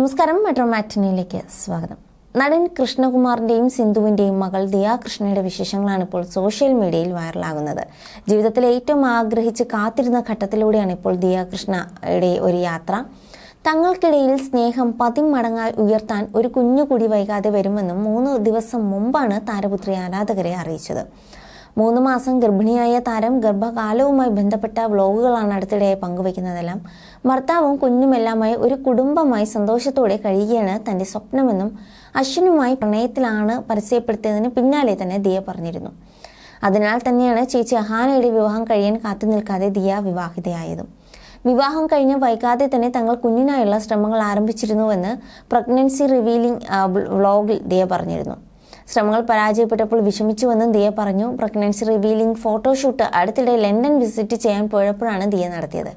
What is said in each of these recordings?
നമസ്കാരം മെട്രോ മാറ്റിനിയിലേക്ക് സ്വാഗതം. നടൻ കൃഷ്ണകുമാറിന്റെയും സിന്ധുവിന്റെയും മകൾ ദിയ കൃഷ്ണയുടെ വിശേഷങ്ങളാണ് ഇപ്പോൾ സോഷ്യൽ മീഡിയയിൽ വൈറലാകുന്നത്. ജീവിതത്തിൽ ഏറ്റവും ആഗ്രഹിച്ച് കാത്തിരുന്ന ഘട്ടത്തിലൂടെയാണ് ഇപ്പോൾ ദിയ കൃഷ്ണയുടെ ഒരു യാത്ര. തങ്ങൾക്കിടയിൽ സ്നേഹം പതിമടങ്ങായി ഉയർത്താൻ ഒരു കുഞ്ഞു കൂടി വൈകാതെ വരുമെന്നും മൂന്ന് ദിവസം മുമ്പാണ് താരപുത്രി ആരാധകരെ അറിയിച്ചത്. മൂന്ന് മാസം ഗർഭിണിയായ താരം ഗർഭകാലവുമായി ബന്ധപ്പെട്ട വ്ലോഗുകളാണ് അടുത്തിടെ പങ്കുവയ്ക്കുന്നതെല്ലാം. ഭർത്താവും കുഞ്ഞുമെല്ലാമായി ഒരു കുടുംബമായി സന്തോഷത്തോടെ കഴിയുകയാണ് തന്റെ സ്വപ്നമെന്നും അശ്വിനുമായി പ്രണയത്തിലാണ് പരസ്യപ്പെടുത്തിയതിന് പിന്നാലെ തന്നെ ദിയ പറഞ്ഞിരുന്നു. അതിനാൽ തന്നെയാണ് ചേച്ചി അഹാനയുടെ വിവാഹം കഴിയാൻ കാത്തു നിൽക്കാതെ ദിയ വിവാഹിതയായതും. വിവാഹം കഴിഞ്ഞ് വൈകാതെ തന്നെ തങ്ങൾ കുഞ്ഞിനായുള്ള ശ്രമങ്ങൾ ആരംഭിച്ചിരുന്നുവെന്ന് പ്രഗ്നൻസി റിവീലിംഗ് വ്ളോഗിൽ ദിയ പറഞ്ഞിരുന്നു. ശ്രമങ്ങൾ പരാജയപ്പെട്ടപ്പോൾ വിഷമിച്ചുവെന്നും ദിയ പറഞ്ഞു. പ്രഗ്നൻസി റിവീലിംഗ് ഫോട്ടോഷൂട്ട് അടുത്തിടെ ലണ്ടൻ വിസിറ്റ് ചെയ്യാൻ പോയപ്പോഴാണ് ദിയ നടത്തിയത്.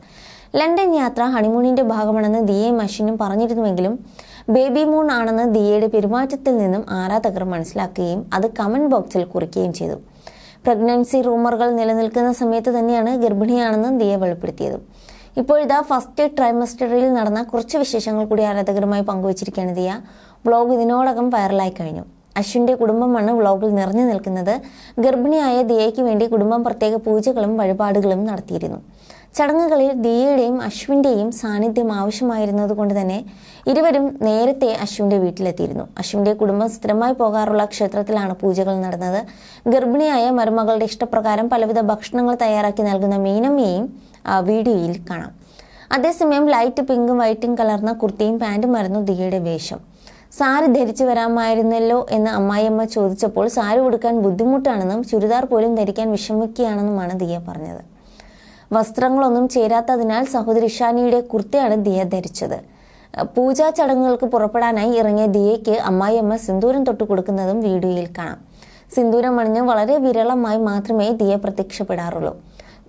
ലണ്ടൻ യാത്ര ഹണിമൂണിന്റെ ഭാഗമാണെന്ന് ദിയയും അശ്വിനും പറഞ്ഞിരുന്നുവെങ്കിലും ബേബി മൂൺ ആണെന്ന് ദിയയുടെ പെരുമാറ്റത്തിൽ നിന്നും ആരാധകർ മനസ്സിലാക്കുകയും അത് കമന്റ് ബോക്സിൽ കുറിക്കുകയും ചെയ്തു. പ്രഗ്നൻസി റൂമറുകൾ നിലനിൽക്കുന്ന സമയത്ത് തന്നെയാണ് ഗർഭിണിയാണെന്നും ദിയ വെളിപ്പെടുത്തിയത്. ഇപ്പോഴിതാ ഫസ്റ്റ് ട്രൈമസ്റ്ററിൽ നടന്ന കുറച്ച് വിശേഷങ്ങൾ കൂടി ആരാധകരുമായി പങ്കുവച്ചിരിക്കുകയാണ് ദിയ. ബ്ലോഗ് ഇതിനോടകം വൈറലായി കഴിഞ്ഞു. അശ്വിന്റെ കുടുംബമാണ് വ്ളോഗിൽ നിറഞ്ഞു നിൽക്കുന്നത്. ഗർഭിണിയായ ദിയയ്ക്ക് വേണ്ടി കുടുംബം പ്രത്യേക പൂജകളും വഴിപാടുകളും നടത്തിയിരുന്നു. ചടങ്ങുകളിൽ ദിയയുടെയും അശ്വിന്റെയും സാന്നിധ്യം ആവശ്യമായിരുന്നതുകൊണ്ട് തന്നെ ഇരുവരും നേരത്തെ അശ്വിന്റെ വീട്ടിലെത്തിയിരുന്നു. അശ്വിന്റെ കുടുംബം സ്ഥിരമായി പോകാറുള്ള ക്ഷേത്രത്തിലാണ് പൂജകൾ നടന്നത്. ഗർഭിണിയായ മരുമകളുടെ ഇഷ്ടപ്രകാരം പലവിധ ഭക്ഷണങ്ങൾ തയ്യാറാക്കി നൽകുന്ന മീനമ്മയെയും വീഡിയോയിൽ കാണാം. അതേസമയം ലൈറ്റ് പിങ്കും വൈറ്റും കലർന്ന കുർത്തിയും പാന്റുമായിരുന്നു ദിയയുടെ വേഷം. സാരി ധരിച്ചു വരാമായിരുന്നല്ലോ എന്ന് അമ്മായിയമ്മ ചോദിച്ചപ്പോൾ സാരി ഉടുക്കാൻ ബുദ്ധിമുട്ടാണെന്നും ചുരിദാർ പോലും ധരിക്കാൻ വിഷമിക്കുകയാണെന്നുമാണ് ദിയ പറഞ്ഞത്. വസ്ത്രങ്ങളൊന്നും ചേരാത്തതിനാൽ സഹോദരി ഇഷാനിയുടെ കുർത്തയാണ് ദിയ ധരിച്ചത്. പൂജാ ചടങ്ങുകൾക്ക് പുറപ്പെടാനായി ഇറങ്ങിയ ദിയയ്ക്ക് അമ്മായിയമ്മ സിന്ദൂരം തൊട്ട് കൊടുക്കുന്നതും വീഡിയോയിൽ കാണാം. സിന്ദൂരം അണിഞ്ഞ് വളരെ വിരളമായി മാത്രമേ ദിയ പ്രത്യക്ഷപ്പെടാറുള്ളൂ.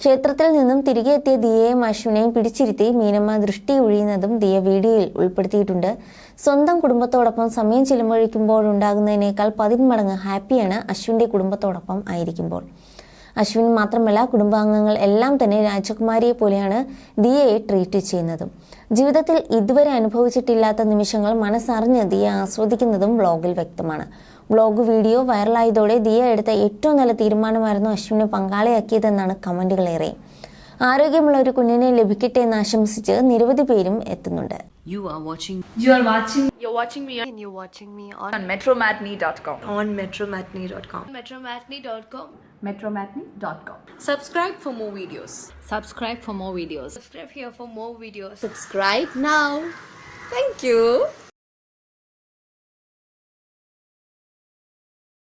ക്ഷേത്രത്തിൽ നിന്നും തിരികെ എത്തിയ ദിയയും അശ്വിനെയും പിടിച്ചിരുത്തി മീനമ്മ ദൃഷ്ടി ഒഴിയുന്നതും ദിയ വീഡിയോയിൽ ഉൾപ്പെടുത്തിയിട്ടുണ്ട്. സ്വന്തം കുടുംബത്തോടൊപ്പം സമയം ചിലവഴിക്കുമ്പോൾ ചിലവഴിക്കുമ്പോഴുണ്ടാകുന്നതിനേക്കാൾ പതിന്മടങ്ങ് ഹാപ്പിയാണ് അശ്വിന്റെ കുടുംബത്തോടൊപ്പം ആയിരിക്കുമ്പോൾ. അശ്വിൻ മാത്രമല്ല കുടുംബാംഗങ്ങൾ എല്ലാം തന്നെ രാജകുമാരിയെ പോലെയാണ് ദിയയെ ട്രീറ്റ് ചെയ്യുന്നതും. ജീവിതത്തിൽ ഇതുവരെ അനുഭവിച്ചിട്ടില്ലാത്ത നിമിഷങ്ങൾ മനസ്സറിഞ്ഞ് ദിയ ആസ്വദിക്കുന്നതും വ്ളോഗിൽ വ്യക്തമാണ്. വ്ളോഗ് വീഡിയോ വൈറലായതോടെ ദിയ എടുത്ത ഏറ്റവും നല്ല തീരുമാനമായിരുന്നു അശ്വിനെ പങ്കാളിയാക്കിയതെന്നാണ് കമന്റുകളേറെ ആരോഗ്യമുള്ള ഒരു കുഞ്ഞിനെ ലഭിക്കട്ടെ എന്ന് ആശംസിച്ച് നിരവധി പേരും എത്തുന്നുണ്ട് You are watching You are watching You're watching me and you're watching me on, on metromatney.com. on metromatney.com. Metromatney.com. metromatney.com. Subscribe for more videos. subscribe for more videos. Subscribe here for more videos. Subscribe now. Thank you.